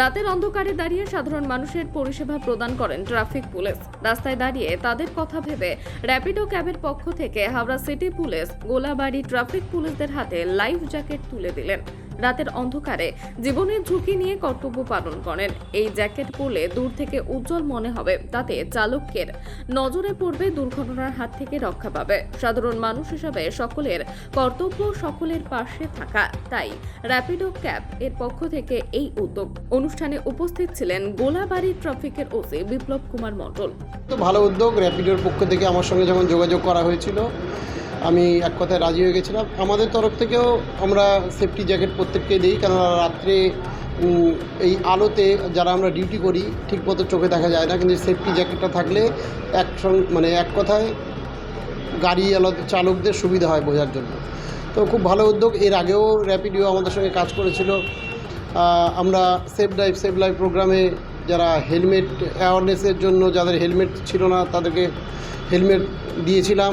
রাতের অন্ধকারে দাঁড়িয়ে সাধারণ মানুষের পরিষেবা প্রদান করেন ট্রাফিক পুলিশ। রাস্তায় দাঁড়িয়ে তাদের কথা ভেবে র্যাপিডো ক্যাবের পক্ষ থেকে Howrah city police Golabari traffic পুলিশদের হাতে লাইফ জ্যাকেট তুলে দিলেন। রাতের অন্ধকারে জীবনের ঝুঁকি নিয়ে কর্তব্য পালন করেন। এই জ্যাকেট পরলে দূর থেকে উজ্জ্বল মনে হবে, তাতে চালকের নজরে পড়বে দুর্ঘটনার হাত থেকে রক্ষা পাবে। সাধারণ মানুষ হিসাবে সকলের কর্তব্য সকলের পাশে থাকা, তাই র্যাপিডো ক্যাব এর পক্ষ থেকে এই উদ্যোগ। অনুষ্ঠানে উপস্থিত ছিলেন গোলাবাড়ি ট্রাফিকের ওসি বিপ্লব কুমার মণ্ডল। ভালো উদ্যোগ র্যাপিডোর পক্ষ থেকে আমার সঙ্গে যখন যোগাযোগ করা হয়েছিল আমি এক কথায় রাজি হয়ে গেছিলাম। আমাদের তরফ থেকেও আমরা সেফটি জ্যাকেট প্রত্যেককে দিই, কেননা রাত্রে এই আলোতে যারা আমরা ডিউটি করি, ঠিকমতো চোখে দেখা যায় না, কিন্তু সেফটি জ্যাকেটটা থাকলে এক মানে এক কথায় গাড়ি চালকদের সুবিধা হয় বোঝার জন্য। তো খুব ভালো উদ্যোগ, এর আগেও র্যাপিডিও আমাদের সঙ্গে কাজ করেছিল। আমরা সেফ ড্রাইভ সেফ লাইফ প্রোগ্রামে যারা হেলমেট অ্যাওয়ারনেসের জন্য, যাদের হেলমেট ছিল না, তাদেরকে হেলমেট দিয়েছিলাম।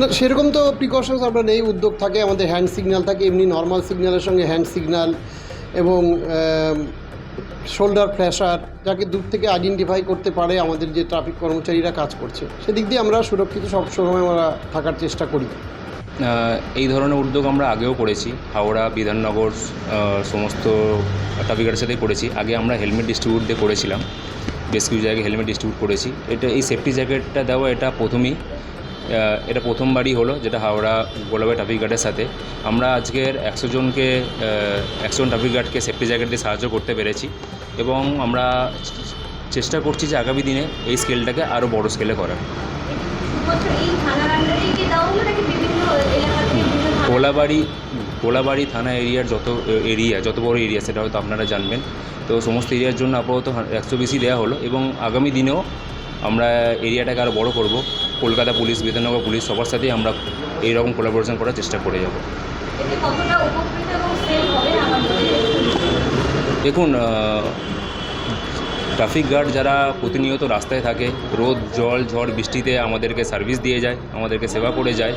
না, সেরকম তো প্রিকশনস আমরা নেই, উদ্যোগ থাকে, আমাদের হ্যান্ড সিগন্যাল থাকে, এমনি নর্মাল সিগন্যালের সঙ্গে হ্যান্ড সিগন্যাল এবং শোল্ডার ফ্ল্যাশার যাকে দূর থেকে আইডেন্টিফাই করতে পারে আমাদের যে ট্রাফিক কর্মচারীরা কাজ করছে। সেদিক দিয়ে আমরা সুরক্ষিত সবসময় আমরা থাকার চেষ্টা করি। এই ধরনের উদ্যোগ আমরা আগেও করেছি। হাওড়া, বিধাননগর সমস্ত ট্রাফিকের সাথেই করেছি। আগে আমরা হেলমেট ডিস্ট্রিবিউট দিয়ে করেছিলাম। বেশ কিছু জায়গায় হেলমেট ডিস্ট্রিবিউট করেছি। এটা এই সেফটি জ্যাকেটটা দেওয়া এটা প্রথমেই। এটা প্রথমবারই হলো যেটা হাওড়া গোলাবাই ট্রাফিক গার্ডের সাথে। আমরা আজকের একশো জনকে একশো জন ট্রাফিক গার্ডকে সেফটি জ্যাকেট দিয়ে সাহায্য করতে পেরেছি এবং আমরা চেষ্টা করছি যে আগামী দিনে এই স্কেলটাকে আরও বড় স্কেলে করার। কোলাবাড়ি কোলাবাড়ি থানা? এরিয়ার যত এরিয়া যত বড় এরিয়া সেটা হয়তো আপনারা জানবেন। তো সমস্ত এরিয়ার জন্য আপাতত একশো বেশি দেওয়া হলো এবং আগামী দিনেও আমরা এরিয়াটাকে আরও বড় করব। কলকাতা পুলিশ বিধাননগর পুলিশ সবার সাথেই আমরা এইরকম কোলাবোরেশন করার চেষ্টা করে যাব। দেখুন ট্রাফিক গার্ড যারা প্রতিনিয়ত রাস্তায় থাকে রোদ জল ঝড় বৃষ্টিতে আমাদেরকে সার্ভিস দিয়ে যায় আমাদেরকে সেবা করে যায়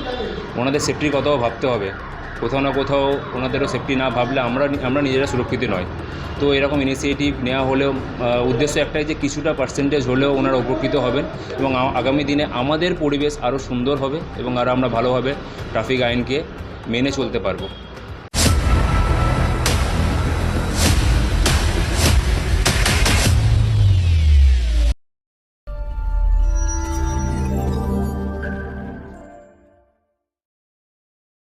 ওনাদের সেফটির কথাও ভাবতে হবে। কোথাও না কোথাও ওনাদেরও সেফটি না ভাবলে আমরা আমরা নিজেরা সুরক্ষিত নয় তো এরকম ইনিশিয়েটিভ নেওয়া হলেও উদ্দেশ্য একটাই যে কিছুটা পার্সেন্টেজ হলেও ওনারা উপকৃত হবেন এবং আগামী দিনে আমাদের পরিবেশ আরও সুন্দর হবে এবং আরও আমরা ভালোভাবে ট্রাফিক আইনকে মেনে চলতে পারব।